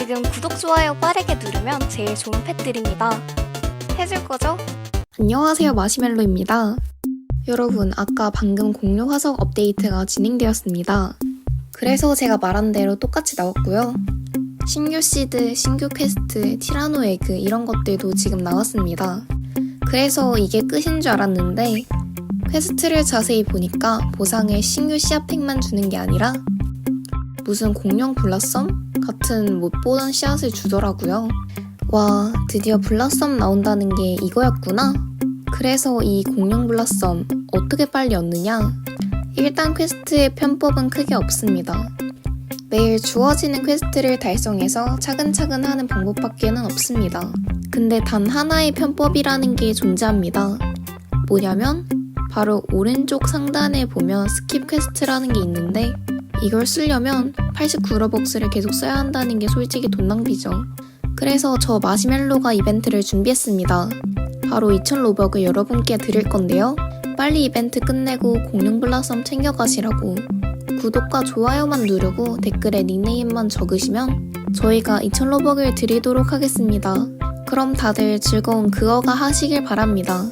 지금 구독, 좋아요 빠르게 누르면 제일 좋은 펫들입니다. 해줄 거죠? 안녕하세요, 마시멜로입니다. 여러분, 아까 방금 공룡 화석 업데이트가 진행되었습니다. 그래서 제가 말한 대로 똑같이 나왔고요. 신규 시드, 신규 퀘스트, 티라노 에그 이런 것들도 지금 나왔습니다. 그래서 이게 끝인 줄 알았는데 퀘스트를 자세히 보니까 보상을 신규 씨앗팩만 주는 게 아니라 무슨 공룡 블라썸 같은 못 보던 씨앗을 주더라고요. 와, 드디어 블라썸 나온다는 게 이거였구나. 그래서 이 공룡 블라썸 어떻게 빨리 얻느냐? 일단 퀘스트의 편법은 크게 없습니다. 매일 주어지는 퀘스트를 달성해서 차근차근 하는 방법밖에는 없습니다. 근데 단 하나의 편법이라는 게 존재합니다. 뭐냐면 바로 오른쪽 상단에 보면 스킵 퀘스트라는 게 있는데 이걸 쓰려면 89러벅스를 계속 써야 한다는 게 솔직히 돈 낭비죠. 그래서 저 마시멜로가 이벤트를 준비했습니다. 바로 2000로벅을 여러분께 드릴 건데요. 빨리 이벤트 끝내고 공룡 블라썸 챙겨가시라고 구독과 좋아요만 누르고 댓글에 닉네임만 적으시면 저희가 2000로벅을 드리도록 하겠습니다. 그럼 다들 즐거운 그어가 하시길 바랍니다.